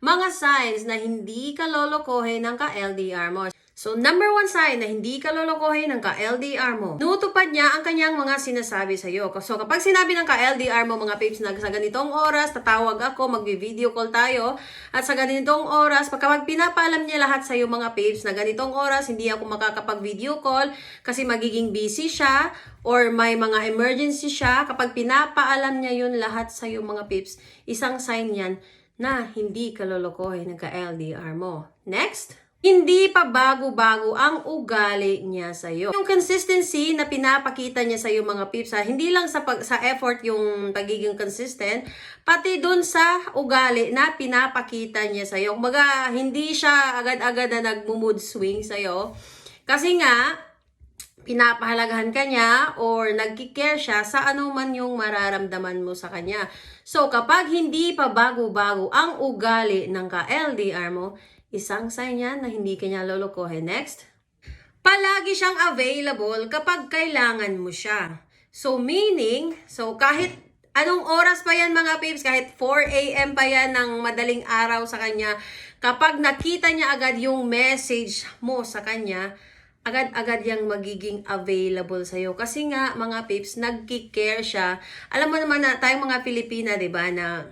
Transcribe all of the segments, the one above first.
Mga signs na hindi ka lolokohin ng ka-LDR mo. So, number one sign na hindi ka lolokohin ng ka-LDR mo, nutupad niya ang kanyang mga sinasabi sa iyo. So, kapag sinabi ng ka-LDR mo, mga peeps, na sa ganitong oras, tatawag ako, magvi-video call tayo, at sa ganitong oras, pagka pinapaalam niya lahat sa iyo, mga peeps, na ganitong oras, hindi ako makakapag-video call kasi magiging busy siya, or may mga emergency siya, kapag pinapaalam niya yun lahat sa iyo, mga peeps, isang sign yan na hindi ka lolokohin ng ka-LDR mo. Next, hindi pa bago-bago ang ugali niya sa iyo. Yung consistency na pinapakita niya sa iyo mga pips, ha, hindi lang sa pag, sa effort yung pagiging consistent, pati dun sa ugali na pinapakita niya sa iyo. Kumbaga, hindi siya agad-agad na nagmo-mood swing sa iyo. Kasi nga, pinapahalagahan ka niya or nagkikare siya sa ano man yung mararamdaman mo sa kanya. So, kapag hindi pa bago-bago ang ugali ng ka-LDR mo, isang sign yan na hindi ka niya lolokohin. Next, palagi siyang available kapag kailangan mo siya. So, meaning, so kahit anong oras pa yan mga peeps, kahit 4 a.m. pa yan ng madaling araw sa kanya, kapag nakita niya agad yung message mo sa kanya, agad-agad yang magiging available sa'yo. Kasi nga, mga peeps, nagki-care siya. Alam mo naman na tayong mga Pilipina, di ba, na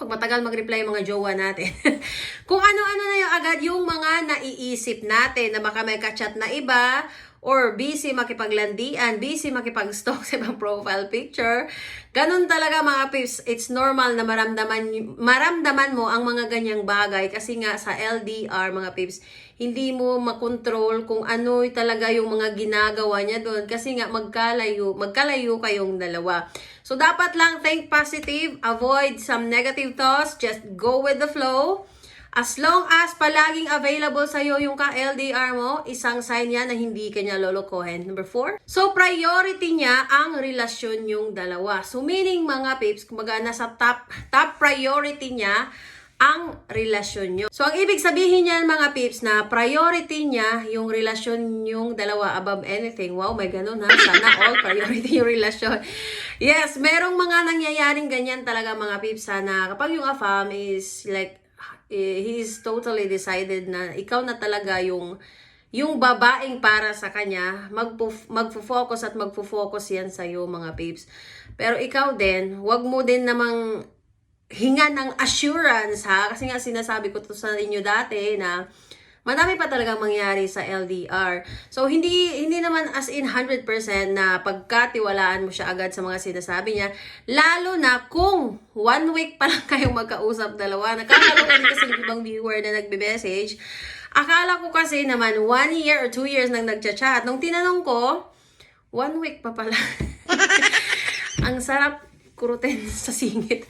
pag matagal mag-reply mga jowa natin. Kung ano-ano na yung agad yung mga naiisip natin na baka may kachat na iba or busy makipaglandian, busy makipag-stalk sa ibang profile picture. Ganun talaga mga pips, it's normal na maramdaman, maramdaman mo ang mga ganyang bagay kasi nga sa LDR mga pips, hindi mo makontrol kung ano talaga yung mga ginagawa niya doon kasi nga magkalayo, magkalayo kayong dalawa. So dapat lang think positive, avoid some negative thoughts, just go with the flow. As long as palaging available sa'yo yung ka-LDR mo, isang sign yan na hindi ka niya lolokohin. Number four, so priority niya ang relasyon yung dalawa. So meaning mga peeps, kumbaga nasa top, top priority niya ang relasyon nyo. So, ang ibig sabihin niyan mga peeps na priority niya yung relasyon yung dalawa above anything. Wow, may ganun ha. Sana all priority yung relasyon. Yes, merong mga nangyayaring ganyan talaga mga peeps na kapag yung afam is like eh, he's totally decided na ikaw na talaga yung yung babaeng para sa kanya, magfo-focus at magfo-focus yan sa iyo mga babes. Pero ikaw din, wag mo din namang hinga ng assurance ha, kasi nga sinasabi ko to sa inyo dati na Madami pa talagang mangyari sa LDR. So, hindi hindi naman as in 100% na pagkatiwalaan mo siya agad sa mga sinasabi niya. Lalo na kung one week pa lang kayong magkausap dalawa. Nakakaloka din kasi ng ibang viewer na nagbe-message. Akala ko kasi naman one year or two years nang nagchat-chat. Nung tinanong ko, one week pa pala. Ang sarap kurutin sa singit.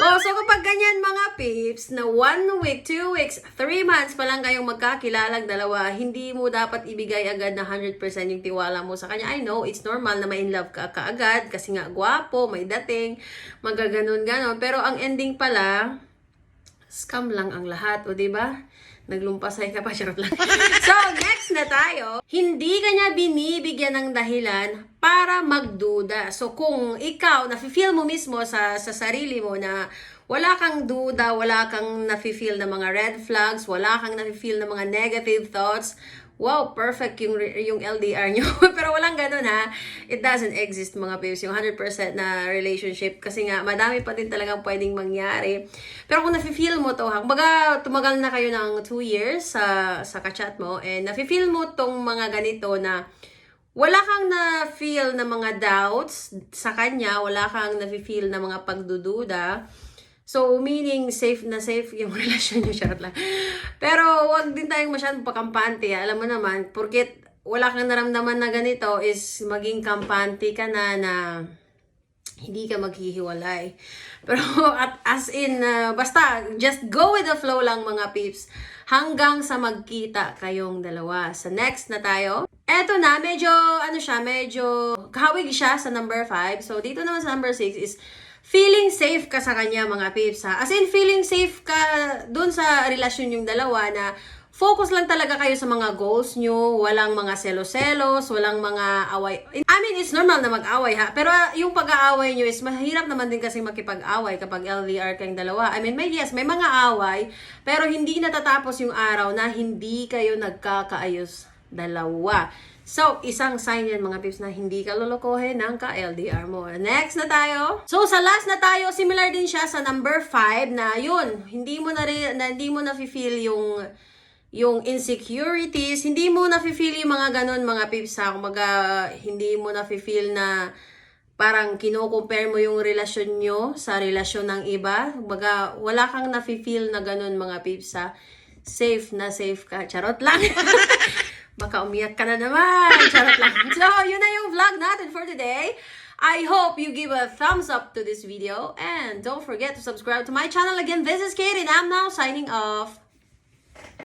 Oh, so kapag ganyan mga peeps, na one week, two weeks, three months pa lang kayong magkakilalang dalawa, hindi mo dapat ibigay agad na 100% yung tiwala mo sa kanya. I know, it's normal na ma-in love ka kaagad kasi nga gwapo, may dating, magaganon-ganon. Pero ang ending pala, scam lang ang lahat, o ba? Naglumpasay ka pa, charot lang. so, next na tayo. Hindi ka niya binibigyan ng dahilan para magduda. So, kung ikaw, nafe-feel mo mismo sa, sa sarili mo na wala kang duda, wala kang nafe-feel na mga red flags, wala kang nafe-feel na mga negative thoughts, wow, perfect yung, yung LDR nyo. Pero walang ganun ha. It doesn't exist mga babes, yung 100% na relationship. Kasi nga, madami pa din talagang pwedeng mangyari. Pero kung nafe-feel mo to ha, kumbaga tumagal na kayo ng 2 years sa, sa kachat mo, and nafe-feel mo tong mga ganito na wala kang na-feel na mga doubts sa kanya, wala kang na-feel na mga pagdududa, So, meaning safe na safe yung relasyon niyo, charot lang. Pero, wag din tayong masyadong pakampante. ah. Alam mo naman, porket wala kang naramdaman na ganito is maging kampante ka na na hindi ka maghihiwalay. Pero at as in, uh, basta, just go with the flow lang mga peeps. Hanggang sa magkita kayong dalawa. Sa next na tayo. Eto na, medyo, ano siya, medyo kahawig siya sa number 5. So, dito naman sa number 6 is feeling safe ka sa kanya mga peeps ha. As in, feeling safe ka dun sa relasyon yung dalawa na focus lang talaga kayo sa mga goals nyo, walang mga selos-selos, walang mga away. I mean, it's normal na mag-away ha, pero ah, yung pag-aaway nyo is mahirap naman din kasi makipag-away kapag LDR kayong dalawa. I mean, may yes, may mga away, pero hindi natatapos yung araw na hindi kayo nagkakaayos dalawa. So, isang sign yan mga pips na hindi ka lolokohin ng ka-LDR mo. Next na tayo. So, sa last na tayo, similar din siya sa number 5 na yun, hindi mo na, rin, na hindi mo na feel yung yung insecurities, hindi mo na feel yung mga ganun mga pips ha. Kumaga, hindi mo na feel na parang kino-compare mo yung relasyon nyo sa relasyon ng iba. Kumbaga, wala kang na-feel na ganun mga pips ha. Safe na safe ka. Charot lang. Baka umiyak ka na naman. Charot lang. So, yun na yung vlog natin for today. I hope you give a thumbs up to this video. And don't forget to subscribe to my channel again. This is Kate and I'm now signing off.